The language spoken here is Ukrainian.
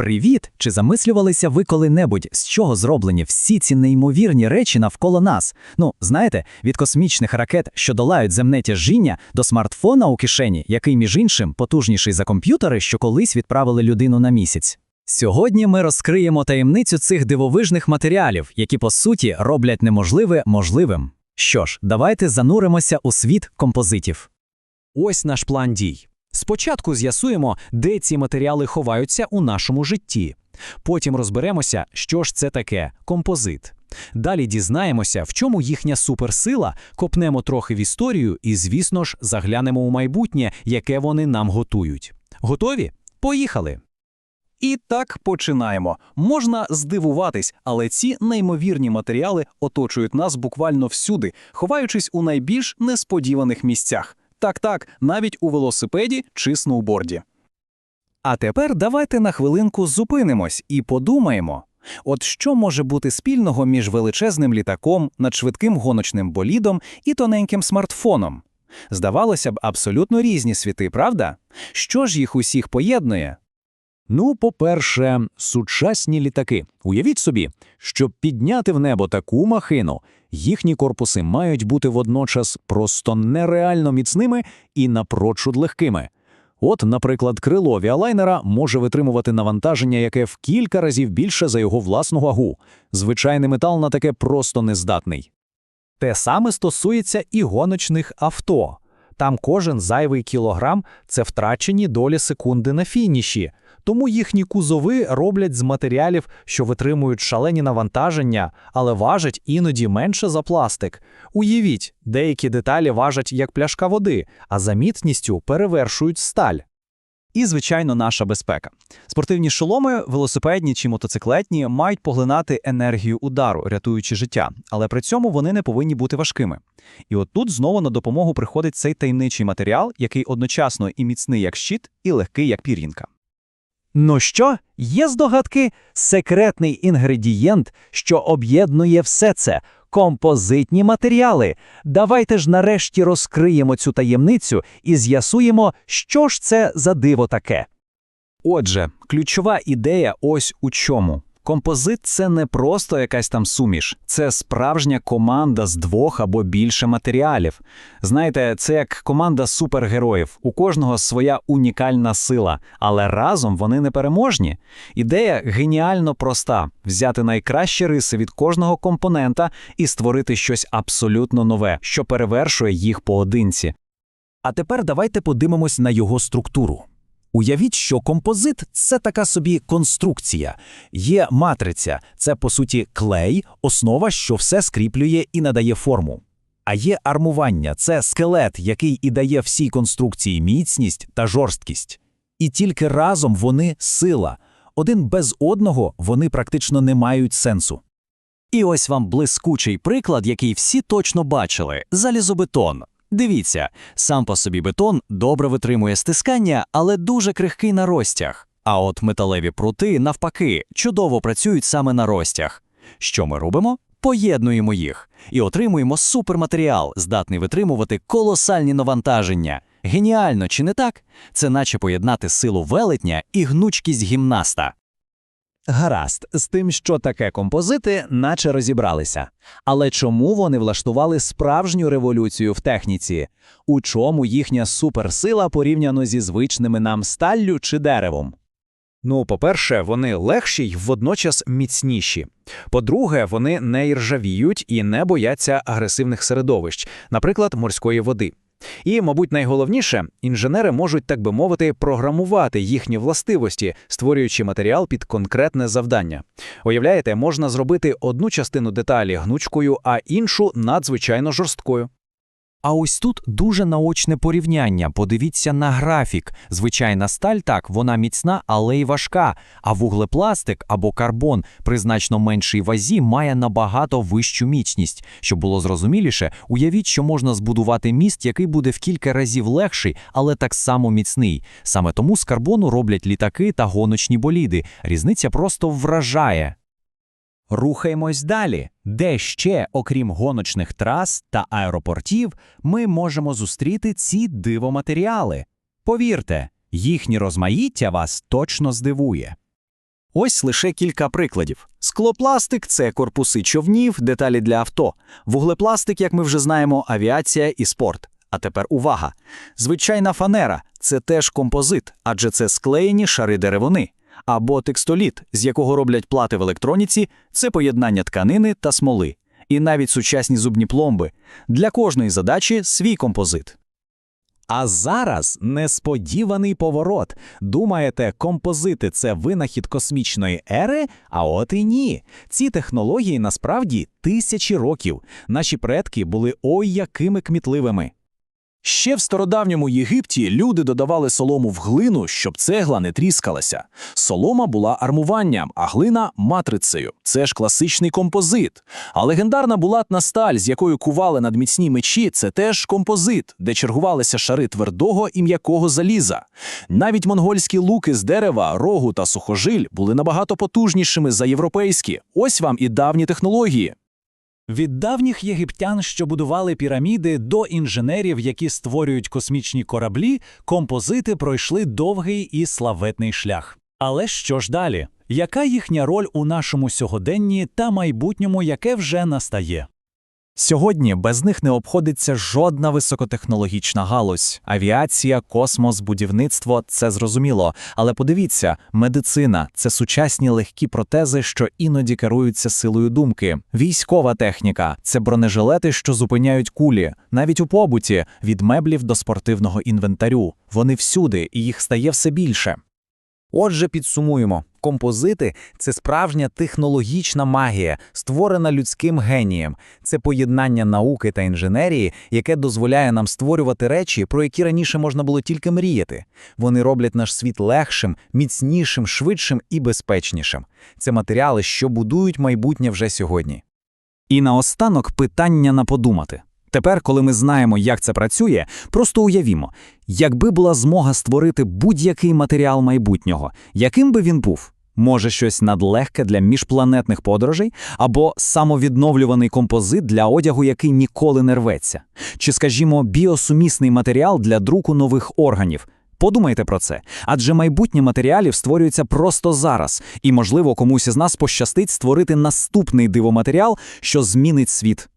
Привіт! Чи замислювалися ви коли-небудь, з чого зроблені всі ці неймовірні речі навколо нас? Ну, знаєте, від космічних ракет, що долають земне тяжіння, до смартфона у кишені, який, між іншим, потужніший за комп'ютери, що колись відправили людину на місяць. Сьогодні ми розкриємо таємницю цих дивовижних матеріалів, які по суті роблять неможливе можливим. Що ж, давайте зануримося у світ композитів. Ось наш план дій. Спочатку з'ясуємо, де ці матеріали ховаються у нашому житті. Потім розберемося, що ж це таке композит. Далі дізнаємося, в чому їхня суперсила, копнемо трохи в історію і, звісно ж, заглянемо у майбутнє, яке вони нам готують. Готові? Поїхали! І так починаємо. Можна здивуватись, але ці неймовірні матеріали оточують нас буквально всюди, ховаючись у найбільш несподіваних місцях. Так-так, навіть у велосипеді чи сноуборді. А тепер давайте на хвилинку зупинимось і подумаємо. От що може бути спільного між величезним літаком, надшвидким гоночним болідом і тоненьким смартфоном? Здавалося б, абсолютно різні світи, правда? Що ж їх усіх поєднує? Ну, по-перше, сучасні літаки. Уявіть собі, щоб підняти в небо таку махину, їхні корпуси мають бути водночас просто нереально міцними і напрочуд легкими. От, наприклад, крило авіалайнера може витримувати навантаження, яке в кілька разів більше за його власну вагу. Звичайний метал на таке просто не здатний. Те саме стосується і гоночних авто. Там кожен зайвий кілограм це втрачені долі секунди на фініші, тому їхні кузови роблять з матеріалів, що витримують шалені навантаження, але важать іноді менше за пластик. Уявіть, деякі деталі важать як пляшка води, а за міцністю перевершують сталь. І, звичайно, наша безпека. Спортивні шоломи, велосипедні чи мотоциклетні, мають поглинати енергію удару, рятуючи життя, але при цьому вони не повинні бути важкими. І от тут знову на допомогу приходить цей таємничий матеріал, який одночасно і міцний як щит, і легкий як пір'їнка. Ну що, є здогадки? Секретний інгредієнт, що об'єднує все це композитні матеріали. Давайте ж нарешті розкриємо цю таємницю і з'ясуємо, що ж це за диво таке. Отже, ключова ідея ось у чому. Композит це не просто якась там суміш, це справжня команда з двох або більше матеріалів. Знаєте, це як команда супергероїв. У кожного своя унікальна сила, але разом вони непереможні. Ідея геніально проста: взяти найкращі риси від кожного компонента і створити щось абсолютно нове, що перевершує їх поодинці. А тепер давайте подивимось на його структуру. Уявіть, що композит це така собі конструкція. Є матриця, це по суті клей, основа, що все скріплює і надає форму. А є армування, це скелет, який і дає всій конструкції міцність та жорсткість. І тільки разом вони сила. Один без одного вони практично не мають сенсу. І ось вам блискучий приклад, який всі точно бачили залізобетон. Дивіться, сам по собі бетон добре витримує стискання, але дуже крихкий на розтяг. А от металеві прути, навпаки, чудово працюють саме на розтяг. Що ми робимо? Поєднуємо їх і отримуємо суперматеріал, здатний витримувати колосальні навантаження. Геніально, чи не так? Це наче поєднати силу велетня і гнучкість гімнаста. Гаразд, з тим, що таке композити, наче розібралися. Але чому вони влаштували справжню революцію в техніці? У чому їхня суперсила порівняно зі звичними нам сталлю чи деревом? Ну, по-перше, вони легші й водночас міцніші. По-друге, вони не іржавіють і не бояться агресивних середовищ, наприклад, морської води. І, мабуть, найголовніше, інженери можуть, так би мовити, програмувати їхні властивості, створюючи матеріал під конкретне завдання. Уявляєте, можна зробити одну частину деталі гнучкою, а іншу надзвичайно жорсткою. А ось тут дуже наочне порівняння. Подивіться на графік. Звичайна сталь так, вона міцна, але й важка. А вуглепластик або карбон при значно меншій вазі має набагато вищу міцність. Щоб було зрозуміліше, уявіть, що можна збудувати міст, який буде в кілька разів легший, але так само міцний. Саме тому з карбону роблять літаки та гоночні боліди. Різниця просто вражає. Рухаємось далі, де ще, окрім гоночних трас та аеропортів, ми можемо зустріти ці дивоматеріали. Повірте, їхнє розмаїття вас точно здивує. Ось лише кілька прикладів. Склопластик це корпуси човнів, деталі для авто. Вуглепластик, як ми вже знаємо, авіація і спорт. А тепер увага! Звичайна фанера це теж композит, адже це склеєні шари деревини. Або текстоліт, з якого роблять плати в електроніці, це поєднання тканини та смоли. І навіть сучасні зубні пломби. Для кожної задачі свій композит. А зараз несподіваний поворот. Думаєте, композити це винахід космічної ери? А от і ні. Ці технології насправді тисячі років. Наші предки були ой якими кмітливими. Ще в стародавньому Єгипті люди додавали солому в глину, щоб цегла не тріскалася. Солома була армуванням, а глина матрицею. Це ж класичний композит. А легендарна булатна сталь, з якою кували надміцні мечі, це теж композит, де чергувалися шари твердого і м'якого заліза. Навіть монгольські луки з дерева, рогу та сухожиль були набагато потужнішими за європейські. Ось вам і давні технології. Від давніх єгиптян, що будували піраміди, до інженерів, які створюють космічні кораблі, композити пройшли довгий і славетний шлях. Але що ж далі? Яка їхня роль у нашому сьогоденні та майбутньому, яке вже настає? Сьогодні без них не обходиться жодна високотехнологічна галузь. Авіація, космос, будівництво це зрозуміло. Але подивіться, медицина це сучасні легкі протези, що іноді керуються силою думки. Військова техніка це бронежилети, що зупиняють кулі, навіть у побуті, від меблів до спортивного інвентарю. Вони всюди, і їх стає все більше. Отже, підсумуємо: композити це справжня технологічна магія, створена людським генієм. Це поєднання науки та інженерії, яке дозволяє нам створювати речі, про які раніше можна було тільки мріяти. Вони роблять наш світ легшим, міцнішим, швидшим і безпечнішим. Це матеріали, що будують майбутнє вже сьогодні. І наостанок питання на подумати. Тепер, коли ми знаємо, як це працює, просто уявімо, якби була змога створити будь-який матеріал майбутнього, яким би він був? Може, щось надлегке для міжпланетних подорожей, або самовідновлюваний композит для одягу, який ніколи не рветься, чи, скажімо, біосумісний матеріал для друку нових органів. Подумайте про це, адже майбутнє матеріалів створюється просто зараз, і, можливо, комусь із нас пощастить створити наступний дивоматеріал, що змінить світ.